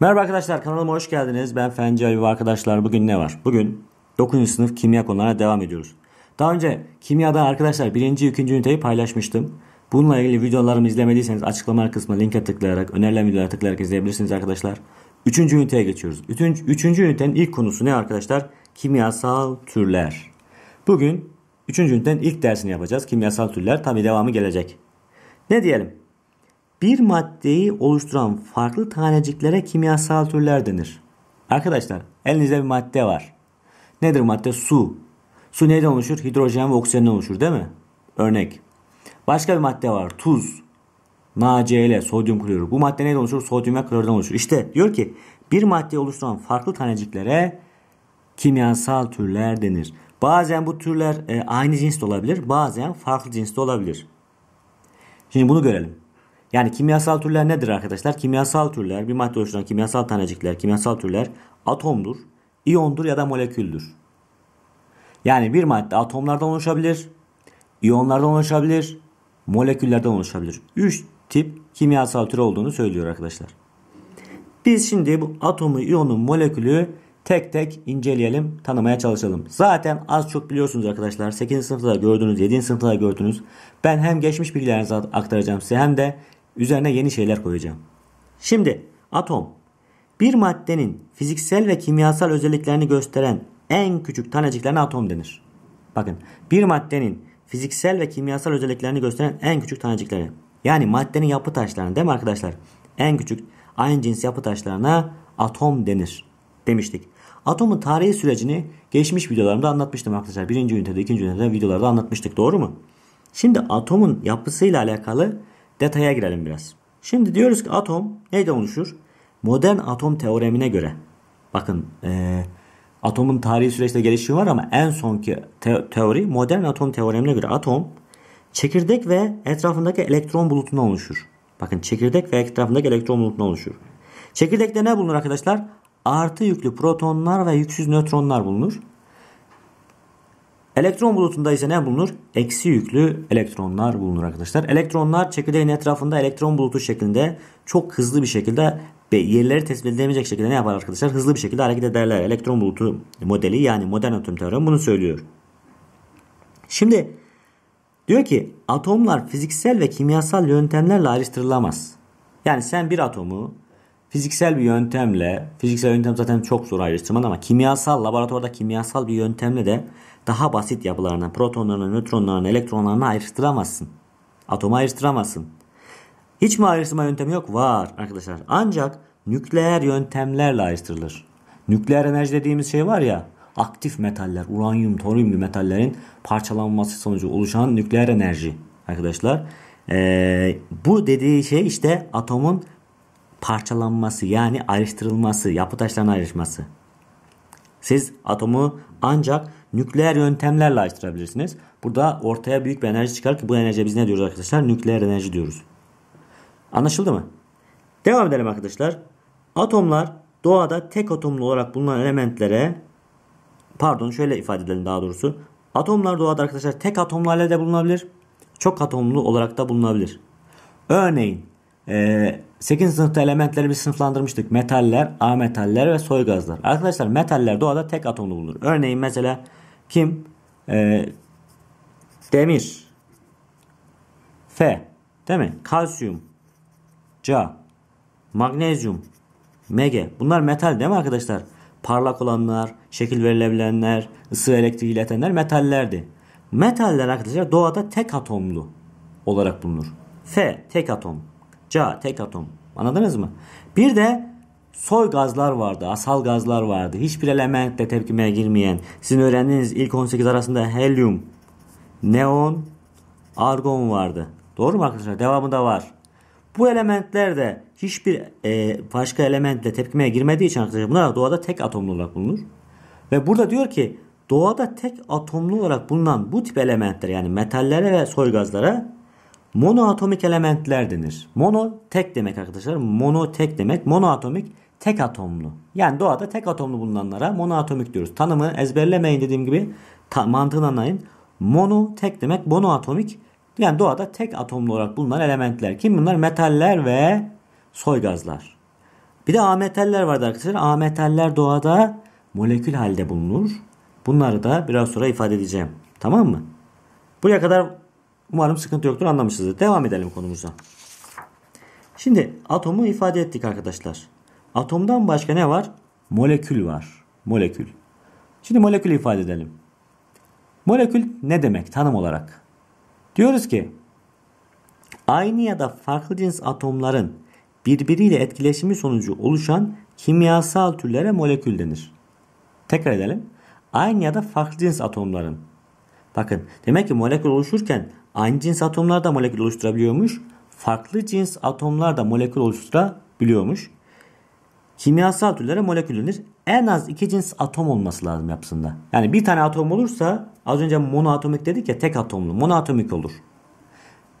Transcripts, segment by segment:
Merhaba arkadaşlar kanalıma hoş geldiniz. Ben Fenci Ali ve arkadaşlar bugün ne var? Bugün 9. sınıf kimya konularına devam ediyoruz. Daha önce kimyada arkadaşlar 1. 2. üniteyi paylaşmıştım. Bununla ilgili videolarımı izlemediyseniz açıklama kısmına linke tıklayarak önerilen videolara tıklayarak izleyebilirsiniz arkadaşlar. 3. üniteye geçiyoruz. 3. 3. ünitenin ilk konusu ne arkadaşlar? Kimyasal türler. Bugün 3. ünitenin ilk dersini yapacağız. Kimyasal türler tabi devamı gelecek. Ne diyelim? Bir maddeyi oluşturan farklı taneciklere kimyasal türler denir. Arkadaşlar elinizde bir madde var. Nedir madde? Su. Su neyden oluşur? Hidrojen ve oksijenden oluşur değil mi? Örnek. Başka bir madde var. Tuz. NaCl, sodyum klorür. Bu madde neyden oluşur? Sodyum ve klordan oluşur. İşte diyor ki bir maddeyi oluşturan farklı taneciklere kimyasal türler denir. Bazen bu türler e, aynı cinste olabilir. Bazen farklı cinste olabilir. Şimdi bunu görelim. Yani kimyasal türler nedir arkadaşlar? Kimyasal türler, bir madde oluşturan kimyasal tanecikler, kimyasal türler atomdur, iyondur ya da moleküldür. Yani bir madde atomlardan oluşabilir, iyonlardan oluşabilir, moleküllerden oluşabilir. Üç tip kimyasal tür olduğunu söylüyor arkadaşlar. Biz şimdi bu atomu, iyonu, molekülü tek tek inceleyelim, tanımaya çalışalım. Zaten az çok biliyorsunuz arkadaşlar. 8. sınıfta da gördünüz, 7. sınıfta da gördünüz. Ben hem geçmiş bilgilerinizi aktaracağım size hem de üzerine yeni şeyler koyacağım. Şimdi atom bir maddenin fiziksel ve kimyasal özelliklerini gösteren en küçük taneciklerine atom denir. Bakın bir maddenin fiziksel ve kimyasal özelliklerini gösteren en küçük tanecikleri. Yani maddenin yapı taşlarına değil mi arkadaşlar? En küçük aynı cins yapı taşlarına atom denir demiştik. Atomun tarihi sürecini geçmiş videolarımda anlatmıştım arkadaşlar. Birinci ünitede, ikinci ünitede videolarda anlatmıştık. Doğru mu? Şimdi atomun yapısıyla alakalı detaya girelim biraz. Şimdi diyoruz ki atom neyden oluşur? Modern atom teoremine göre. Bakın e, atomun tarihi süreçte gelişimi var ama en sonki te- teori modern atom teoremine göre atom çekirdek ve etrafındaki elektron bulutundan oluşur. Bakın çekirdek ve etrafındaki elektron bulutundan oluşur. Çekirdekte ne bulunur arkadaşlar? Artı yüklü protonlar ve yüksüz nötronlar bulunur. Elektron bulutunda ise ne bulunur? Eksi yüklü elektronlar bulunur arkadaşlar. Elektronlar çekirdeğin etrafında elektron bulutu şeklinde çok hızlı bir şekilde ve yerleri tespit edilemeyecek şekilde ne yapar arkadaşlar? Hızlı bir şekilde hareket ederler. Elektron bulutu modeli yani modern atom teoremi bunu söylüyor. Şimdi diyor ki atomlar fiziksel ve kimyasal yöntemlerle ayrıştırılamaz. Yani sen bir atomu fiziksel bir yöntemle, fiziksel yöntem zaten çok zor ayrıştırman ama kimyasal, laboratuvarda kimyasal bir yöntemle de daha basit yapılarına, protonlarına, nötronlarına, elektronlarına ayrıştıramazsın. Atomu ayrıştıramazsın. Hiç mi ayrıştırma yöntemi yok? Var arkadaşlar. Ancak nükleer yöntemlerle ayrıştırılır. Nükleer enerji dediğimiz şey var ya, aktif metaller, uranyum, toryum gibi metallerin parçalanması sonucu oluşan nükleer enerji arkadaşlar. Ee, bu dediği şey işte atomun parçalanması yani ayrıştırılması, yapı taşlarına ayrışması. Siz atomu ancak nükleer yöntemlerle ayrıştırabilirsiniz. Burada ortaya büyük bir enerji çıkar ki bu enerjiye biz ne diyoruz arkadaşlar? Nükleer enerji diyoruz. Anlaşıldı mı? Devam edelim arkadaşlar. Atomlar doğada tek atomlu olarak bulunan elementlere pardon şöyle ifade edelim daha doğrusu. Atomlar doğada arkadaşlar tek atomlu halde de bulunabilir. Çok atomlu olarak da bulunabilir. Örneğin e, 8. sınıfta elementleri bir sınıflandırmıştık. Metaller, ametaller ve soy gazlar. Arkadaşlar metaller doğada tek atomlu bulunur. Örneğin mesela kim? E, demir. F. Değil mi? Kalsiyum. Ca. Magnezyum. Mg. Bunlar metal değil mi arkadaşlar? Parlak olanlar, şekil verilebilenler, ısı ve elektrik iletenler metallerdi. Metaller arkadaşlar doğada tek atomlu olarak bulunur. F tek atom. Ca tek atom. Anladınız mı? Bir de soy gazlar vardı. Asal gazlar vardı. Hiçbir elementle tepkimeye girmeyen. Sizin öğrendiğiniz ilk 18 arasında helyum, neon, argon vardı. Doğru mu arkadaşlar? Devamı da var. Bu elementler de hiçbir e, başka elementle tepkimeye girmediği için arkadaşlar bunlar doğada tek atomlu olarak bulunur. Ve burada diyor ki doğada tek atomlu olarak bulunan bu tip elementler yani metallere ve soy gazlara monoatomik elementler denir. Mono tek demek arkadaşlar. Mono tek demek. Monoatomik tek atomlu. Yani doğada tek atomlu bulunanlara monoatomik diyoruz. Tanımı ezberlemeyin dediğim gibi ta, mantığını anlayın. Mono tek demek. Monoatomik yani doğada tek atomlu olarak bulunan elementler. Kim bunlar? Metaller ve soy gazlar. Bir de ametaller vardı arkadaşlar. Ametaller doğada molekül halde bulunur. Bunları da biraz sonra ifade edeceğim. Tamam mı? Buraya kadar umarım sıkıntı yoktur anlamışsınızdır. Devam edelim konumuza. Şimdi atomu ifade ettik arkadaşlar. Atomdan başka ne var? Molekül var. Molekül. Şimdi molekülü ifade edelim. Molekül ne demek tanım olarak? Diyoruz ki aynı ya da farklı cins atomların birbiriyle etkileşimi sonucu oluşan kimyasal türlere molekül denir. Tekrar edelim. Aynı ya da farklı cins atomların. Bakın demek ki molekül oluşurken aynı cins atomlar da molekül oluşturabiliyormuş. Farklı cins atomlar da molekül oluşturabiliyormuş. Kimyasal türlere molekül denir. En az iki cins atom olması lazım yapısında. Yani bir tane atom olursa az önce monoatomik dedik ya tek atomlu. Monoatomik olur.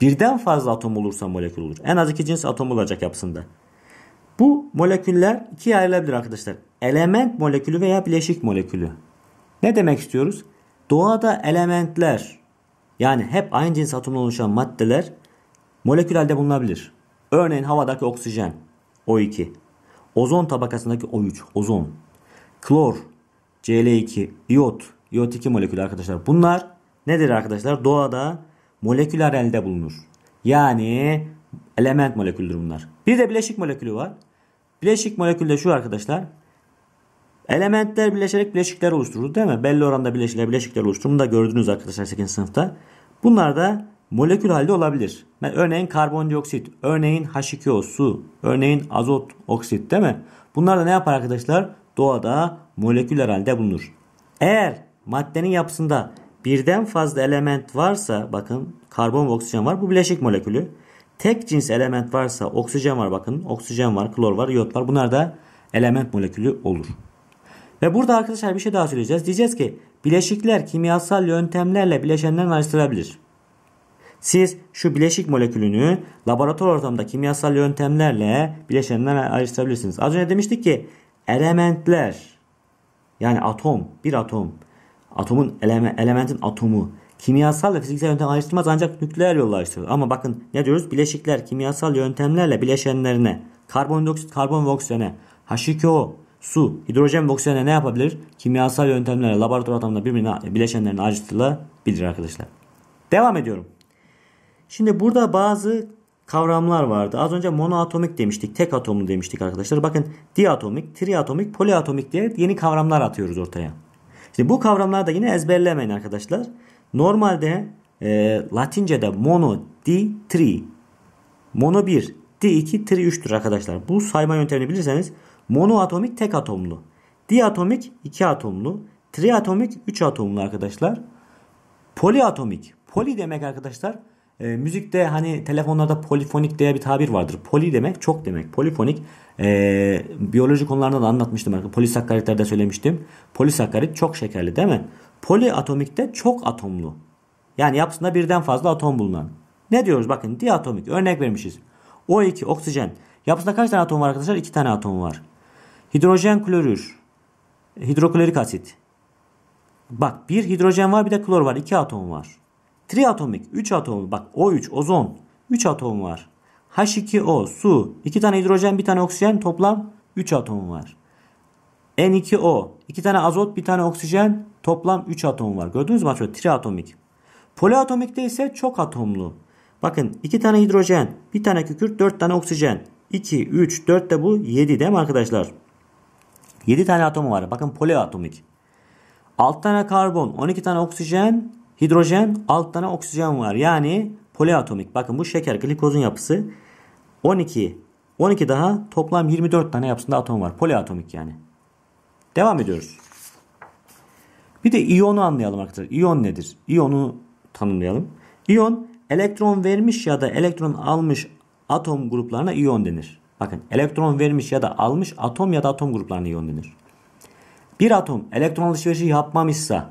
Birden fazla atom olursa molekül olur. En az iki cins atom olacak yapısında. Bu moleküller ikiye ayrılabilir arkadaşlar. Element molekülü veya bileşik molekülü. Ne demek istiyoruz? Doğada elementler yani hep aynı cins atomdan oluşan maddeler molekül halde bulunabilir. Örneğin havadaki oksijen O2, ozon tabakasındaki O3, ozon, klor, Cl2, iot, iot 2 molekülü arkadaşlar. Bunlar nedir arkadaşlar? Doğada moleküler elde bulunur. Yani element moleküldür bunlar. Bir de bileşik molekülü var. Bileşik molekül de şu arkadaşlar. Elementler birleşerek bileşikler oluşturur değil mi? Belli oranda bileşikler bileşikler oluşturur. Bunu da gördünüz arkadaşlar 8. sınıfta. Bunlar da molekül halde olabilir. Örneğin karbondioksit, örneğin H2O su, örneğin azot oksit değil mi? Bunlar da ne yapar arkadaşlar? Doğada moleküler halde bulunur. Eğer maddenin yapısında birden fazla element varsa bakın karbon ve oksijen var bu bileşik molekülü. Tek cins element varsa oksijen var bakın oksijen var, klor var, iot var. Bunlar da element molekülü olur. Ve burada arkadaşlar bir şey daha söyleyeceğiz. Diyeceğiz ki bileşikler kimyasal yöntemlerle bileşenlerden ayrıştırabilir. Siz şu bileşik molekülünü laboratuvar ortamında kimyasal yöntemlerle bileşenlerden ayrıştırabilirsiniz. Az önce demiştik ki elementler yani atom bir atom atomun eleme, elementin atomu kimyasal ve fiziksel yöntem ayrıştırmaz ancak nükleer yolla ayrıştırılır. Ama bakın ne diyoruz? Bileşikler kimyasal yöntemlerle bileşenlerine karbondioksit, karbon ve oksijene H2O, su, hidrojen ve oksijene ne yapabilir? Kimyasal yöntemlerle laboratuvar ortamında birbirine bileşenlerine ayrıştırılabilir arkadaşlar. Devam ediyorum. Şimdi burada bazı kavramlar vardı. Az önce monoatomik demiştik. Tek atomlu demiştik arkadaşlar. Bakın diatomik, triatomik, poliatomik diye yeni kavramlar atıyoruz ortaya. Şimdi bu kavramları da yine ezberlemeyin arkadaşlar. Normalde e, Latince'de mono, di, tri. Mono 1, di 2, tri 3'tür arkadaşlar. Bu sayma yöntemini bilirseniz monoatomik tek atomlu. Diatomik 2 atomlu. Triatomik 3 atomlu arkadaşlar. Poliatomik. Poli demek arkadaşlar e, müzikte hani telefonlarda polifonik diye bir tabir vardır. Poli demek çok demek. Polifonik e, biyoloji konularında da anlatmıştım. Polisakkaritler de söylemiştim. Polisakkarit çok şekerli değil mi? Poliatomikte çok atomlu. Yani yapısında birden fazla atom bulunan. Ne diyoruz bakın diatomik örnek vermişiz. O2 oksijen. Yapısında kaç tane atom var arkadaşlar? 2 tane atom var. Hidrojen klorür. Hidroklorik asit. Bak bir hidrojen var bir de klor var. 2 atom var. Triatomik 3 atom. Bak O3 ozon 3 atom var. H2O su 2 tane hidrojen bir tane oksijen toplam 3 atom var. N2O 2 tane azot bir tane oksijen toplam 3 atom var. Gördünüz mü arkadaşlar? Triatomik. Poliatomikte ise çok atomlu. Bakın 2 tane hidrojen, bir tane kükürt, 4 tane oksijen. 2, 3, 4 de bu 7 değil mi arkadaşlar? 7 tane atom var. Bakın poliatomik. 6 tane karbon, 12 tane oksijen, hidrojen, 6 tane oksijen var. Yani poliatomik. Bakın bu şeker glikozun yapısı 12. 12 daha toplam 24 tane yapısında atom var. Poliatomik yani. Devam ediyoruz. Bir de iyonu anlayalım arkadaşlar. İyon nedir? İyonu tanımlayalım. İyon elektron vermiş ya da elektron almış atom gruplarına iyon denir. Bakın elektron vermiş ya da almış atom ya da atom gruplarına iyon denir. Bir atom elektron alışverişi yapmamışsa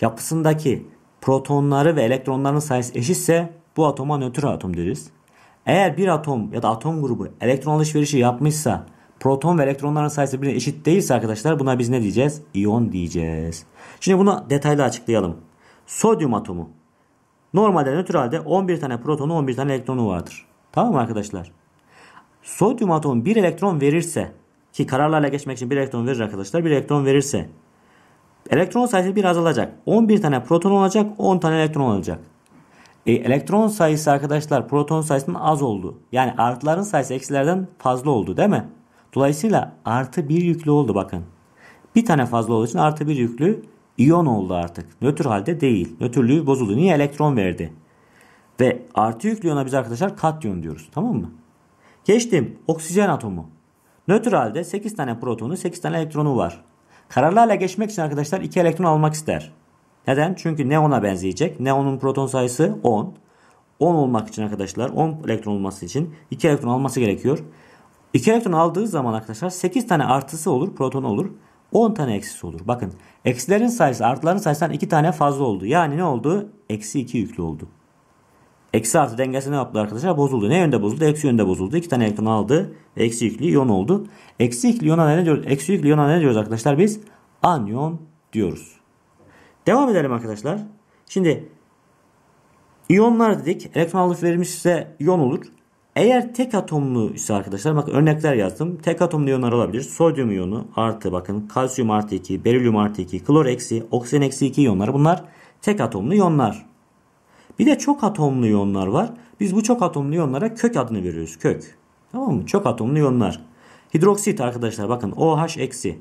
yapısındaki protonları ve elektronların sayısı eşitse bu atoma nötr atom deriz. Eğer bir atom ya da atom grubu elektron alışverişi yapmışsa proton ve elektronların sayısı birbirine eşit değilse arkadaşlar buna biz ne diyeceğiz? İyon diyeceğiz. Şimdi bunu detaylı açıklayalım. Sodyum atomu. Normalde nötralde 11 tane protonu 11 tane elektronu vardır. Tamam mı arkadaşlar? Sodyum atomu bir elektron verirse ki kararlarla geçmek için bir elektron verir arkadaşlar. Bir elektron verirse elektron sayısı bir azalacak. 11 tane proton olacak, 10 tane elektron olacak. E, elektron sayısı arkadaşlar proton sayısının az oldu. Yani artıların sayısı eksilerden fazla oldu değil mi? Dolayısıyla artı bir yüklü oldu bakın. Bir tane fazla olduğu için artı bir yüklü iyon oldu artık. Nötr halde değil. Nötrlüğü bozuldu. Niye? Elektron verdi. Ve artı yüklü iyona biz arkadaşlar katyon diyoruz. Tamam mı? Geçtim. Oksijen atomu. Nötr halde 8 tane protonu 8 tane elektronu var. Kararlarla geçmek için arkadaşlar 2 elektron almak ister. Neden? Çünkü neona benzeyecek. Neonun proton sayısı 10. 10 olmak için arkadaşlar 10 elektron olması için 2 elektron alması gerekiyor. 2 elektron aldığı zaman arkadaşlar 8 tane artısı olur, proton olur. 10 tane eksisi olur. Bakın eksilerin sayısı artıların sayısından 2 tane fazla oldu. Yani ne oldu? Eksi 2 yüklü oldu. Eksi artı dengesi ne yaptı arkadaşlar? Bozuldu. Ne yönde bozuldu? Eksi yönde bozuldu. 2 tane elektron aldı. Eksi yüklü iyon oldu. Eksi yüklü iyona ne diyoruz? Eksi yüklü iyona ne diyoruz arkadaşlar? Biz anyon diyoruz. Devam edelim arkadaşlar. Şimdi iyonlar dedik. Elektron alıp verilmişse iyon olur. Eğer tek atomlu ise arkadaşlar bakın örnekler yazdım. Tek atomlu iyonlar olabilir. Sodyum iyonu artı bakın kalsiyum artı 2, berilyum artı 2, klor eksi, oksijen eksi 2 iyonlar. Bunlar tek atomlu iyonlar. Bir de çok atomlu iyonlar var. Biz bu çok atomlu iyonlara kök adını veriyoruz. Kök. Tamam mı? Çok atomlu iyonlar. Hidroksit arkadaşlar bakın OH eksi.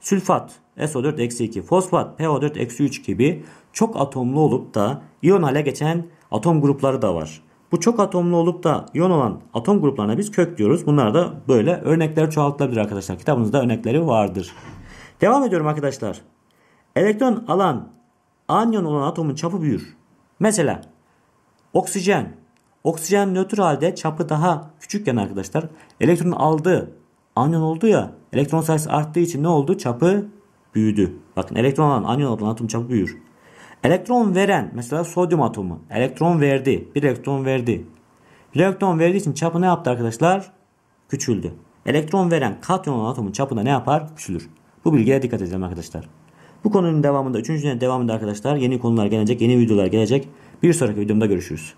Sülfat SO4 eksi 2. Fosfat PO4 eksi 3 gibi çok atomlu olup da iyon hale geçen atom grupları da var. Bu çok atomlu olup da iyon olan atom gruplarına biz kök diyoruz. Bunlar da böyle örnekler çoğaltılabilir arkadaşlar. Kitabınızda örnekleri vardır. Devam ediyorum arkadaşlar. Elektron alan anyon olan atomun çapı büyür. Mesela oksijen. Oksijen nötr halde çapı daha küçükken arkadaşlar elektronun aldığı anyon oldu ya elektron sayısı arttığı için ne oldu? Çapı büyüdü. Bakın elektron alan anyon olan atom çapı büyür. Elektron veren mesela sodyum atomu elektron verdi. Bir elektron verdi. Bir elektron verdiği için çapı ne yaptı arkadaşlar? Küçüldü. Elektron veren katyon olan atomun çapı da ne yapar? Küçülür. Bu bilgiye dikkat edelim arkadaşlar. Bu konunun devamında, üçüncünün devamında arkadaşlar yeni konular gelecek, yeni videolar gelecek. Bir sonraki videomda görüşürüz.